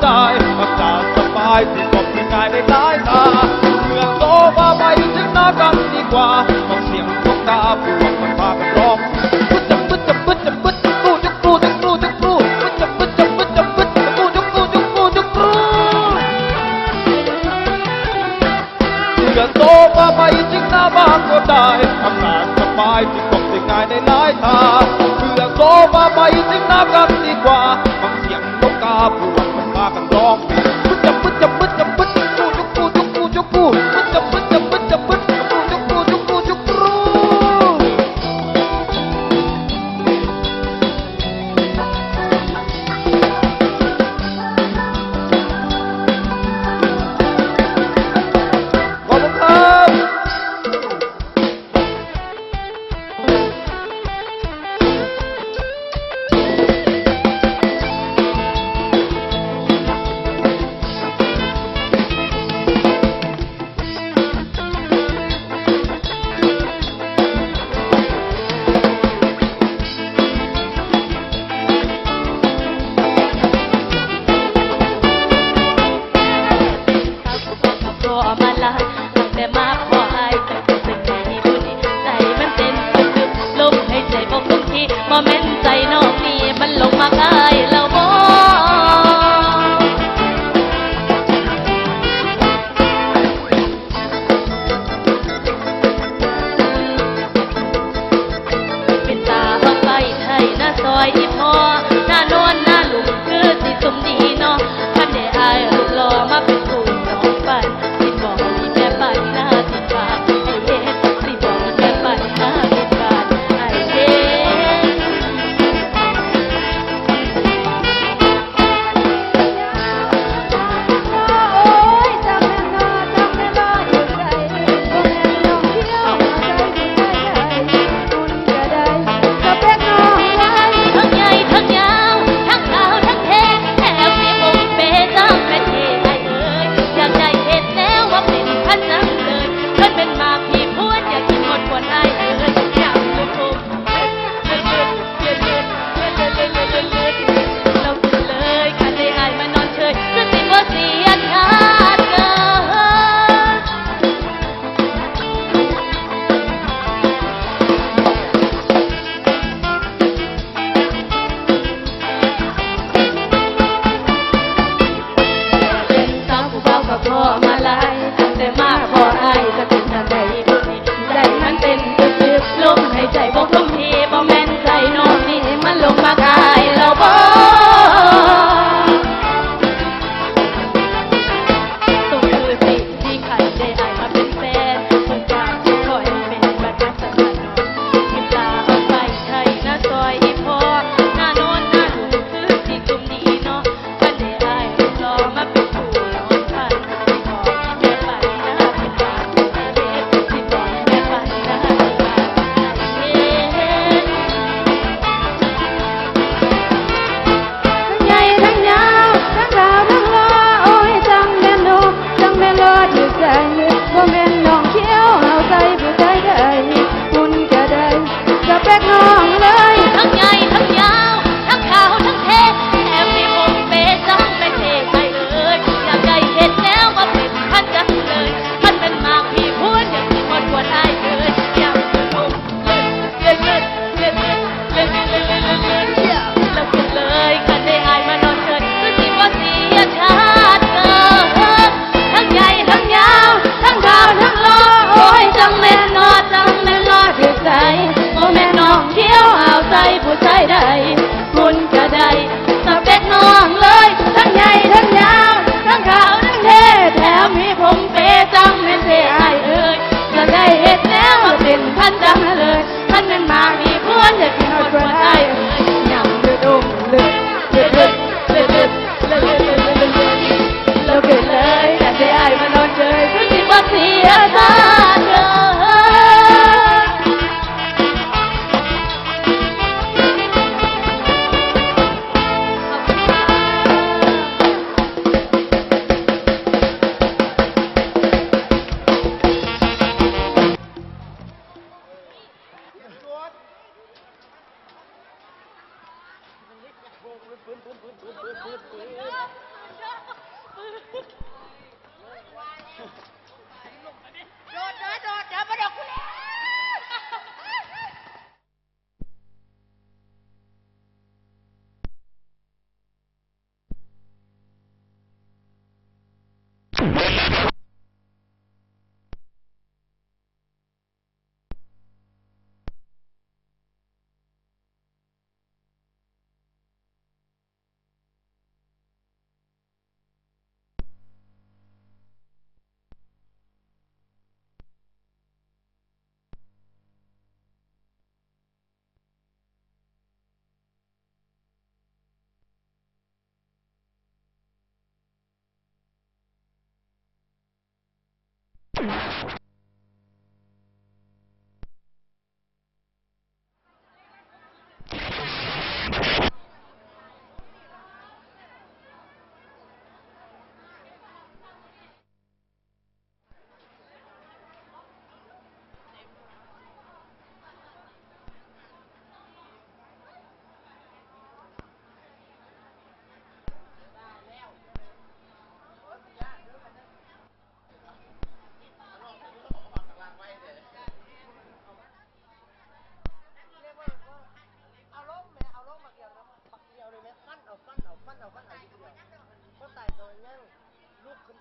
ใจอากาศสบายที่ผมิป็กายไม่ตายตาเมืองโซมาไปถึงนากันดีกว่าฟังเสียงขอกตาผู้ฟังมันพากันร้องปุ๊ดจับปุ๊ดจับปุ๊ดจับปุ๊ดจับปุ๊ดจับปุ๊ดจับปุ๊ดจับปุ๊ดจับปุ๊ดจับปุ๊ดจับปุ๊ดจับปุ๊ดจับปุ๊ดจับปุ๊ดจัเมืองโซมาไปถึงนาบ้านก็ได้อากาศสบายที่ผมิป็กายในหลายตาเมืองโซมาไปถึงนากันดีกว่าฟังเสียงขอกตาผู้ dó.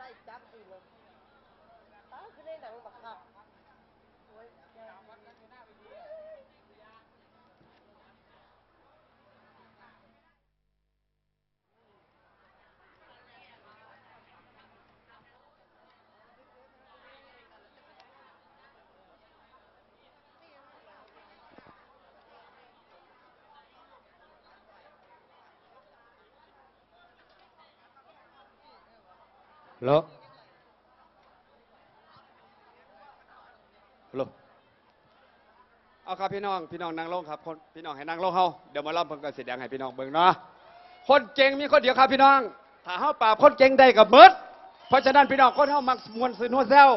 ลูกขึ้นได้จับอีกเลยตายขึ้นได้หนังบักคักโอ้ยแก ฮัลโหลฮัลโหลเอาครับพี่น้องพี่น้องนั่งลงครับคนพี่น้องให้นั่งลงเฮาเดี๋ยวมาล่ำเพิ่งก็แสดงให้พี่น้องเบิ่งเนาะคนเก่งมีคนเดียวครับพี่น้อง ถ้าเฮาปราบคนเก่งได้กับเบิดเพราะฉะนั้นพี่น้องคนเฮามักมวนซื้อนัวแซว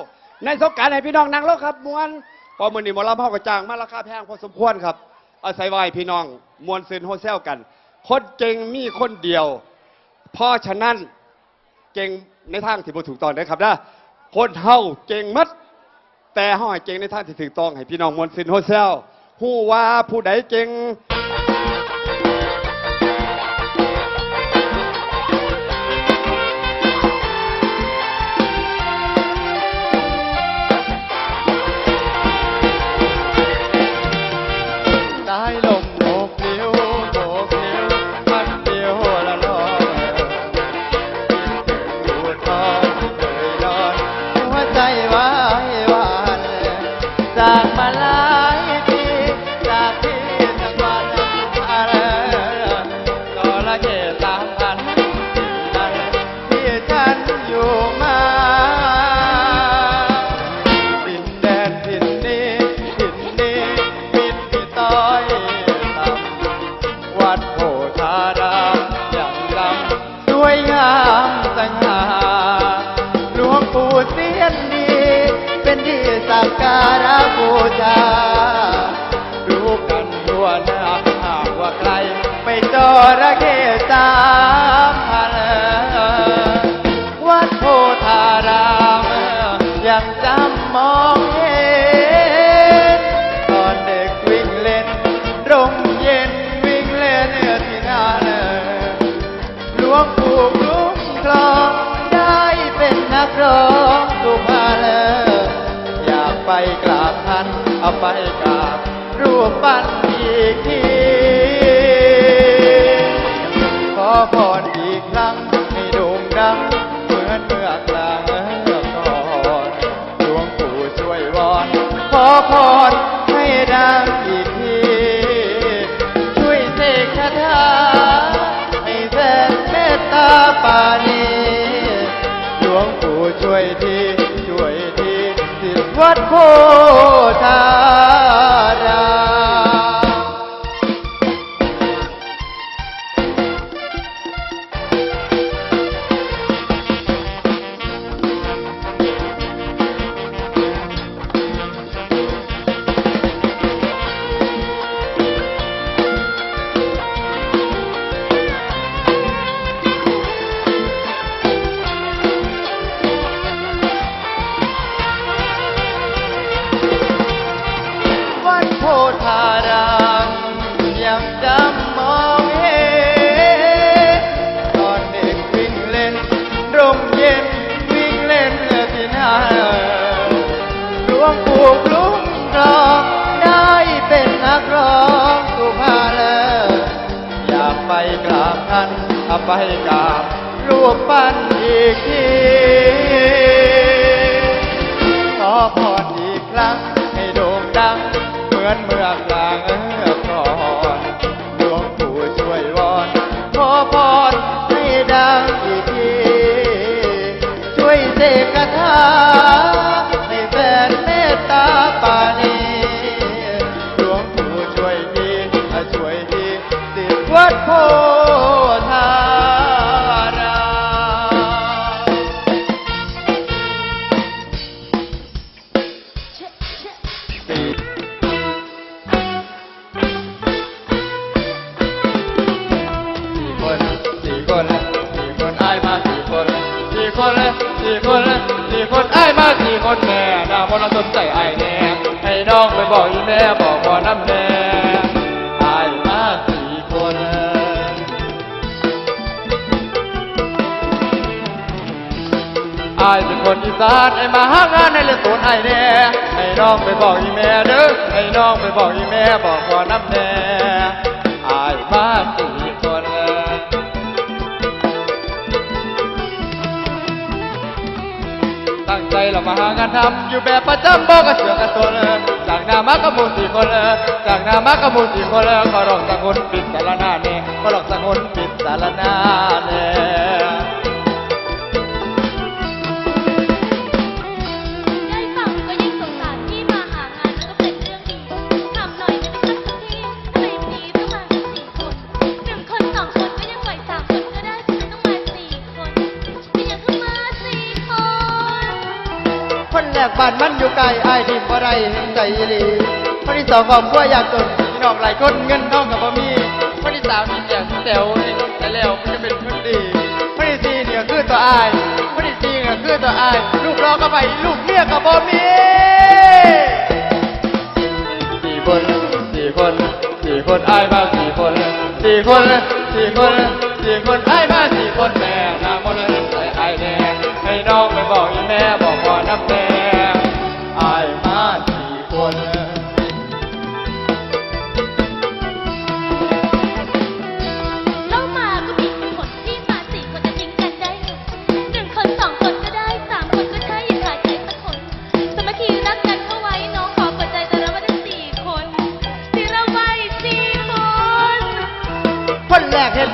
ในสงการให้พี่น้องนั่งลงครับมวนพอมื้อนี้หมอลำเฮาก็จ้างมาราคาแพงพอสมควรครับ อาศัยไว้พี่น้องมวนซื้อนัวแซวกัน คนเก่งมีคนเดียวเพราะฉะนั้นเก่ง ในทางที่บ่ถูกต้องนะครับนะคนเฮาเก่งมัด แต่เฮาให้เก่งในทางที่ถูกต้องให้พี่น้องมวลสินโฮเซลฮู้ว่าผู้ใดเก่ง ยังจำมองเห็น ตอนเด็กวิ่งเล่นร่มเย็นวิ่งเล่นเออที่นาเนหลวงปู่กลุ้มครองได้เป็นนักร้องสุภาเลอยากไปกราบท่านเอาไปกราบรูปปั้นอีกทีขอพรอีกครั้งให้โด่งดังเหมือนเมื่อกลา พรให้ดังอีกที ช่วยเสกคาถาให้แสนเมตตาปานีหลวงปู่ช่วยที ช่วยทีสิวัดโพธาราม ไปกราบรูปปั้นอีกทีขอพรอีกครั้งให้โด่งดัง เหมือนเมื่อกลาง ไอมาสี่คนสี่คนไอ้มาสี่คนแม่น้ามนต์สนใจไอ้แน่ให้น้องไปบอกอีแม่บอกพ่อน้ำแน่ไอ้มาสี่คนอายเป็นคนอีสานไอ้มาหางานในเลสวนไอ้แน่ให้น้องไปบอกอีแม่เด้อให้น้องไปบอกอีแม่บอกพ่อน้ำแน่ไอายมาสี่คน เรามาหางานทำอยู่แบบประจำบอกกระเสือกกระตัวเลยจากนามากระมูสี่คนเลยจากนามากระมูสี่คนเลยก็ร้องสังคนปิดสารนาเน่ก็ร้องสังคนปิดสารนาเน่ บ้านมันอยู่ไกลไอ้ดินบ่ได้เห็นใจอีหลีคนที่สองครอบครัวยากจนพี่น้องหลายคนเงินทองกับบ่มีคนที่สามมีเสียงแต๋วนี่แต่แล้วมันจะเป็นคนดีคนที่สี่เนี่ยคือตัวอ้ายคนที่สี่เนี่ยคือตัวอ้าย ลูกรอก็ไปลูกเมียกับบ่มีสี่คนสี่คนสี่คนไอ้ายมาสี่คนสี่คนสี่คนสี่คนไอ้ายมาสี่คนแม่นามนต์ใส่ไอ้ายแน่ให้น้องไปบอกอีแม่บอกพ่อน้ำแน่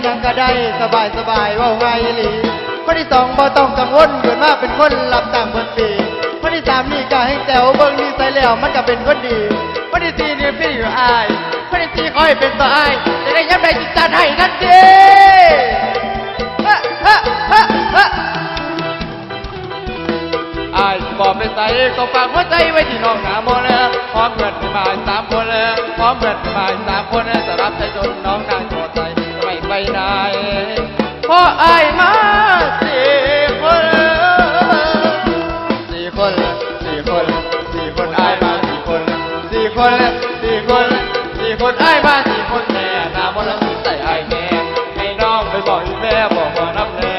ยังก็ได้สบายสบายว่าไงอีหลีคนที่สองบ่ต้องกังวลเกิดมาเป็นคนรับต่ามคนปีคนที่สามนี่ก็ให้แต๋วเบิ่งนี่ใส่แล้วมันก็เป็นคนดีคนที่สี่นี่พี่อยู่อายคนที่สี่คอยเป็นตัวอายจะได้ย้ำใดจิตใจให้ทันทีฮะฮะฮะฮะไอ้ายบอกไปใส่ก็ฝากหัวใจไว้ที่น้องหนาโมเลยพร้อมเงินที่มาสามคนเลยพร้อมเงินที่มาสามคนเลยจะรับใจจนน้องนางโกรธใจ ไม่ไปไหนเพราะไอ้ายมาสี่คนสี่คนสี่คนสี่คนไอ้ายมาสี่คนสี่คนสี่คนสี่คนไอ้ายมาสี่คนแน่นามนต์ใส่ไอ้ายแม่ให้น้องไปบอกแม่บอกพ่อน้ำแน่